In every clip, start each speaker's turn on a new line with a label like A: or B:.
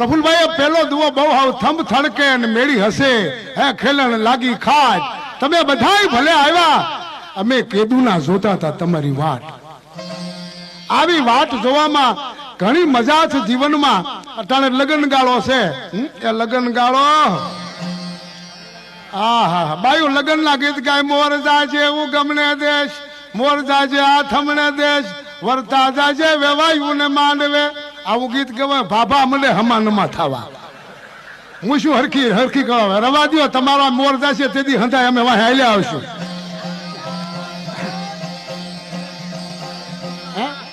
A: પ્રફુલભાઈ પેલો દુવો બહુ હાવ થંભ થડકે અને મેળી હશે. હે, ખેલણ લાગી ખાટ. તમે બધાય ભલે આવ્યા. અમે કેદુના જોતા હતા તમારી વાટ. આવી વાટ જોવામાં ઘણી મજા છે જીવનમાં. અટાણે લગન ગાળો છે? એ લગન ગાળો હા હા. બાયુ લગન ના ગીત ગાય, મોર જાજે હું ગમને દેશ. મોર જાજે આ થમણે દેશ. વરતા જાજે વેવાયું ને માંડવે આવું ગીત ગવાય, ભાભા મને હમાનમાં થવા હું શું હરખી હરખી કહો રવા દો તમારા મોર જાશે, તેથી હંધાય અમે વાહ હાલ્યા આવશું.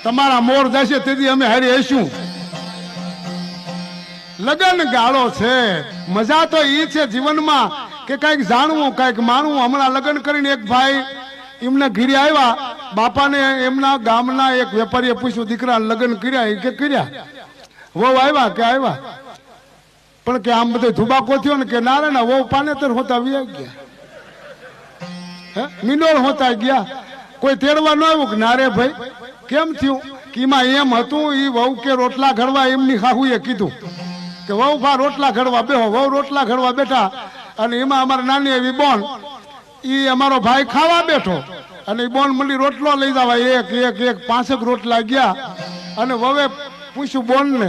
A: તમારા મોર જશે, તેથી અમે હારી હશું લગન ગાળો છે. મજા તો એ છે જીવનમાં કે કંઈક જાણવું, કંઈક માણવું હમણાં લગ્ન કરીને એક ભાઈ એમને ઘીરે આવ્યા, બાપાને એમના ગામના એક વેપારીએ પૂછ્યું, દીકરા, લગ્ન કર્યા કે કર્યા? વહુ આવ્યા કે આવ્યા. પણ કે આમ બધો ધુબાકો થયો ને કે ના રે, ના, વહુ પાનેતર હોતા વ્યા ગયા. હે? મિનોળ હોતા ગયા. કોઈ તેડવા ન આવ્યું કે, ના રે ભાઈ, કેમ થયું? કે એમાં એમ હતું એ વહુ કે રોટલા ઘડવા એમની ખાહુએ કીધું કે, વહુ ભા રોટલા ઘડવા બેહો, વહુ રોટલા ઘડવા બેઠા અને એમાં અમારે નાની એવી બોન ઈ અમારો ભાઈ ખાવા બેઠો. અને એ બોન મળી રોટલો લઈ જવા એક એક એક, પાંચેક રોટલા ગયા. અને વવે પૂછ્યું બોન ને